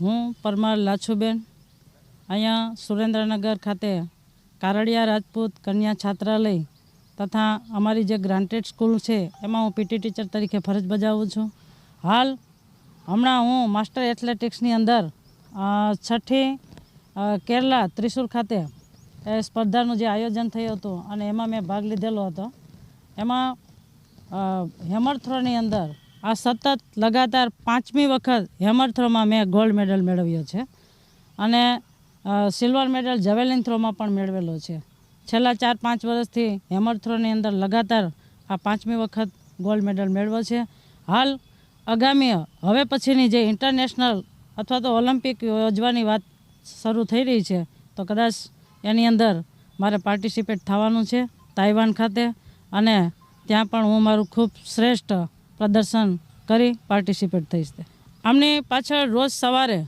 હું પરમાર લાછુબેન, અહીંયા સુરેન્દ્રનગર ખાતે કારડિયા રાજપૂત કન્યા છાત્રાલય તથા અમારી જે ગ્રાન્ટેડ સ્કૂલ છે, એમાં હું પીટી ટીચર તરીકે ફરજ બજાવું છું. હાલ, હમણાં હું માસ્ટર એથ્લેટિક્સની અંદર છઠ્ઠી કેરલા ત્રિશુર ખાતે એ સ્પર્ધાનું જે આયોજન થયું હતું અને એમાં મેં ભાગ લીધેલો હતો. એમાં હેમર થ્રોની અંદર આ સતત લગાતાર પાંચમી વખત હેમર થ્રોમાં મેં ગોલ્ડ મેડલ મેળવ્યો છે. અને સિલ્વર મેડલ જવેલિન થ્રોમાં પણ મેળવેલો છે. છેલ્લા ચાર પાંચ વર્ષથી હેમર થ્રોની અંદર લગાતાર આ પાંચમી વખત ગોલ્ડ મેડલ મેળવ્યો છે. હાલ આગામી, હવે પછીની જે ઇન્ટરનેશનલ અથવા તો ઓલિમ્પિક યોજવાની વાત શરૂ થઈ રહી છે, તો કદાચ એની અંદર મારે પાર્ટિસિપેટ થવાનું છે તાઇવાન ખાતે. અને ત્યાં પણ હું મારું ખૂબ શ્રેષ્ઠ પ્રદર્શન કરી પાર્ટિસિપેટ થઈશ છે આમની પાછળ રોજ સવારે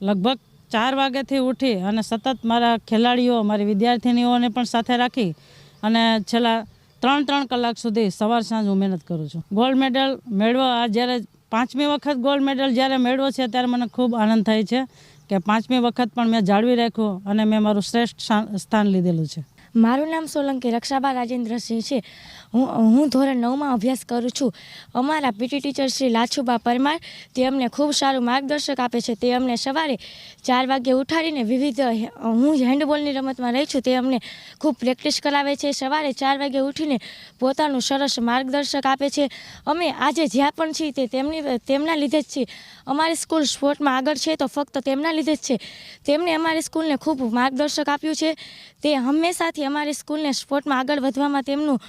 લગભગ ચાર વાગ્યાથી ઉઠી અને સતત મારા ખેલાડીઓ, મારી વિદ્યાર્થીનીઓને પણ સાથે રાખી અને છેલ્લા ત્રણ ત્રણ કલાક સુધી સવાર સાંજ હું મહેનત કરું છું. ગોલ્ડ મેડલ મેળવવા આ જ્યારે પાંચમી વખત ગોલ્ડ મેડલ જ્યારે મેળવો છે ત્યારે મને ખૂબ આનંદ થાય છે કે પાંચમી વખત પણ મેં જાળવી રાખ્યું અને મેં મારું શ્રેષ્ઠ સ્થાન લીધેલું છે. મારું નામ સોલંકી, રક્ષાબા રાજેન્દ્રસિંહ છે. હું હું ધોરણ નવમાં અભ્યાસ કરું છું. અમારા પીટી ટીચર શ્રી લાછુબા પરમાર, તે અમને ખૂબ સારું માર્ગદર્શક આપે છે. તે અમને સવારે ચાર વાગે ઉઠાડીને વિવિધ, હે- હેન્ડબોલની રમતમાં રહી છું. તે અમને ખૂબ પ્રેક્ટિસ કરાવે છે. સવારે ચાર વાગે ઉઠીને પોતાનું સરસ માર્ગદર્શક આપે છે. અમે આજે જ્યાં પણ છીએ તે તેમની, તેમના લીધે જ છીએ. અમારી સ્કૂલ સ્પોર્ટમાં આગળ છે તો ફક્ત તેમના લીધે જ છે. તેમણે અમારી સ્કૂલને ખૂબ માર્ગદર્શક આપ્યું છે. તે હંમેશાથી અમારી સ્કૂલને સ્પોર્ટમાં આગળ વધવામાં તેમનું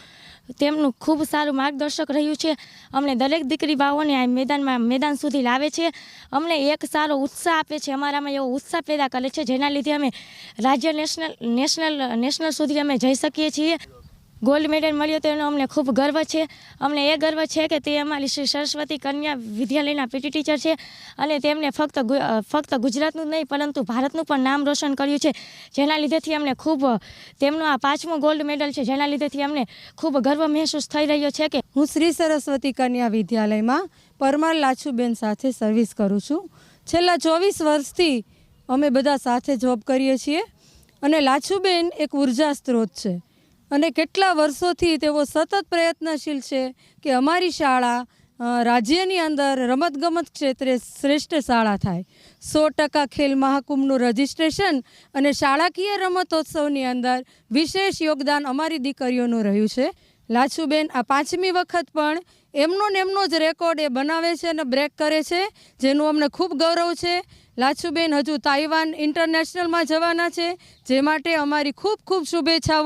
તેમનું ખૂબ સારું માર્ગદર્શક રહ્યું છે. અમને દરેક દીકરી બાઓને આ મેદાનમાં, મેદાન સુધી લાવે છે. અમને એક સારો ઉત્સાહ આપે છે. અમારામાં એવો ઉત્સાહ પેદા કરે છે, જેના લીધે અમે રાજ્ય નેશનલ નેશનલ નેશનલ સુધી અમે જઈ શકીએ છીએ. ગોલ્ડ મેડલ મળ્યો તો તેનો અમને ખૂબ ગર્વ છે. અમને એ ગર્વ છે કે તે અમારી શ્રી સરસ્વતી કન્યા વિદ્યાલયના પીટી ટીચર છે અને તેમને ફક્ત ફક્ત ગુજરાતનું જ નહીં પરંતુ ભારતનું પણ નામ રોશન કર્યું છે. જેના લીધેથી અમને ખૂબ, તેમનો આ પાંચમો ગોલ્ડ મેડલ છે. જેના લીધેથી અમને ખૂબ ગર્વ મહેસૂસ થઈ રહ્યો છે કે હું શ્રી સરસ્વતી કન્યા વિદ્યાલયમાં પરમાર લાછુબેન સાથે સર્વિસ કરું છું. છેલ્લા ચોવીસ વર્ષથી અમે બધા સાથે જોબ કરીએ છીએ અને લાછુબેન એક ઊર્જા સ્ત્રોત છે. અને કેટલા વર્ષોથી તેઓ સતત પ્રયત્નશીલ છે કે અમારી શાળા રાજ્યની અંદર રમતગમત ક્ષેત્રે શ્રેષ્ઠ શાળા થાય. સો ટકા ખેલ મહાકુંભનું રજિસ્ટ્રેશન અને શાળાકીય રમતોત્સવની અંદર વિશેષ યોગદાન અમારી દીકરીઓનું રહ્યું છે. લાછુબેન, આ પાંચમી વખત પણ એમનો ને એમનો જ રેકોર્ડ એ બનાવે છે અને બ્રેક કરે છે, જેનું અમને ખૂબ ગૌરવ છે. લાછુબેન, હજુ તાઇવાન ઇન્ટરનેશનલમાં જવાના છે, જે માટે અમારી ખૂબ ખૂબ શુભેચ્છાઓ.